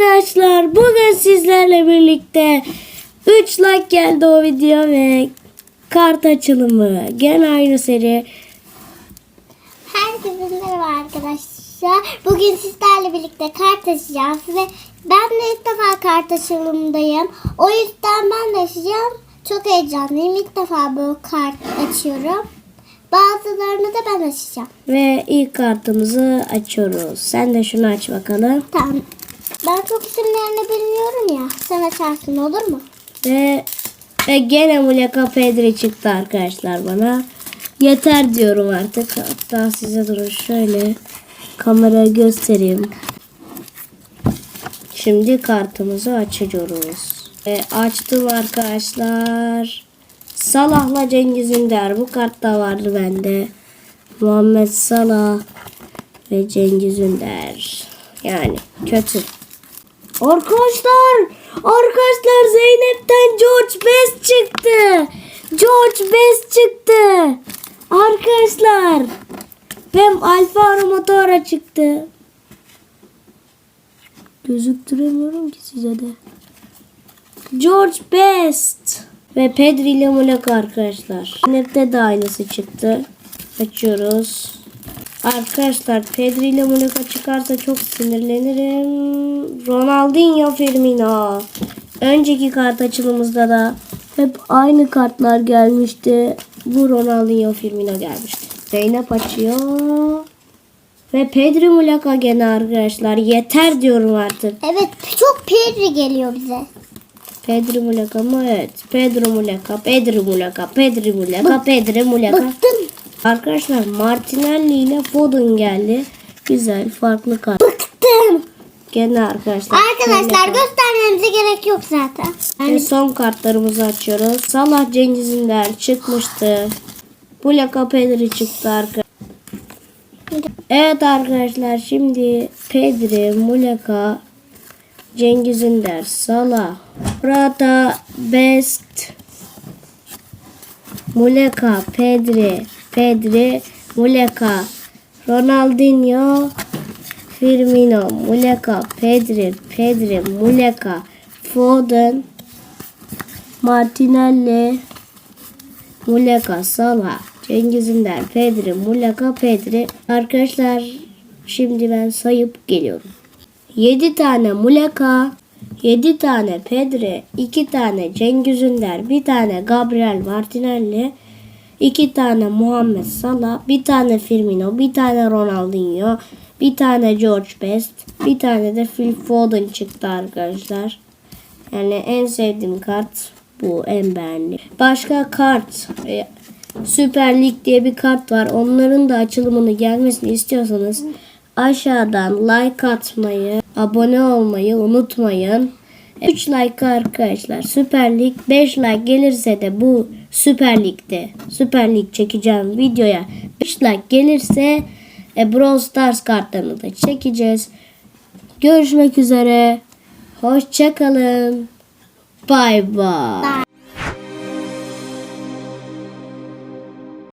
arkadaşlar bugün sizlerle birlikte 3 like geldi o video ve kart açılımı gene aynı seri Herkese merhaba arkadaşlar. Bugün sizlerle birlikte kart açacağız ve ben de ilk defa kart açılımındayım. O yüzden ben de açacağım. Çok heyecanlıyım. İlk defa bu kart açıyorum. Bazılarını da ben açacağım. ve ilk kartımızı açıyoruz. Sen de şunu aç bakalım Tamam. Ben çok isimlerini bilmiyorum ya. Sen açarsın olur mu? ve ve gene Muleka Pedri çıktı arkadaşlar bana. Yeter diyorum artık. Hatta size durun şöyle kameraya göstereyim. Şimdi kartımızı açıyoruz. Ve açtım arkadaşlar. Salah'la Cengiz Ünder. Bu kart da vardı bende. Muhammed Salah ve Cengiz Ünder. Yani kötü. Arkadaşlar, arkadaşlar Zeynep'ten George Best çıktı. George Best çıktı. Arkadaşlar. Ve Alfa Motora çıktı. Gözüktüremiyorum ki size de. George Best. Ve Pedri ile Mulek arkadaşlar. Zeynep'te de aynısı çıktı. Açıyoruz. Arkadaşlar Pedri ile Muleka çıkarsa çok sinirlenirim. Ronaldinho Firmino. Önceki kart açılımızda da hep aynı kartlar gelmişti. Bu Ronaldinho Firmino gelmişti. Zeynep açıyor. Ve Pedri Muleka gene arkadaşlar. Yeter diyorum artık. Evet çok Pedri geliyor bize. Pedri Muleka mı? Evet. Pedro Muleka, Pedri Muleka, Pedri Muleka, Pedri Muleka. Bıktım. Arkadaşlar Martinelli ile Foden geldi. Güzel farklı kart. Bıktım. Gene arkadaşlar. Arkadaşlar göstermemize gerek yok zaten. Yani son kartlarımızı açıyoruz. Salah Cengiz Ünder çıkmıştı. Muleka Pedri çıktı arkadaşlar. Evet arkadaşlar şimdi Pedri, Muleka, Cengiz Ünder, Salah, Rata, Best, Muleka, Pedri, Pedri, Muleka, Ronaldinho, Firmino, Muleka, Pedri, Pedri, Muleka, Foden, Martinelli, Muleka, Salah, Cengiz Ünder, Pedri, Muleka, Pedri. Arkadaşlar şimdi ben sayıp geliyorum. 7 tane Muleka, 7 tane Pedri, 2 tane Cengiz Ünder, 1 tane Gabriel Martinelli, 2 tane Muhammed Salah, 1 tane Firmino, 1 tane Ronaldinho, 1 tane George Best, 1 tane de Phil Foden çıktı arkadaşlar. Yani en sevdiğim kart bu en beğendiğim. Başka kart e, Süper Lig diye bir kart var. Onların da açılımını gelmesini istiyorsanız aşağıdan like atmayı, abone olmayı unutmayın. 3 like arkadaşlar. Süper Lig 5 like gelirse de bu Süper Lig'de Süper Lig çekeceğim videoya 5 like gelirse e, Brawl Stars kartlarını da çekeceğiz. Görüşmek üzere. Hoşçakalın. Bay bay.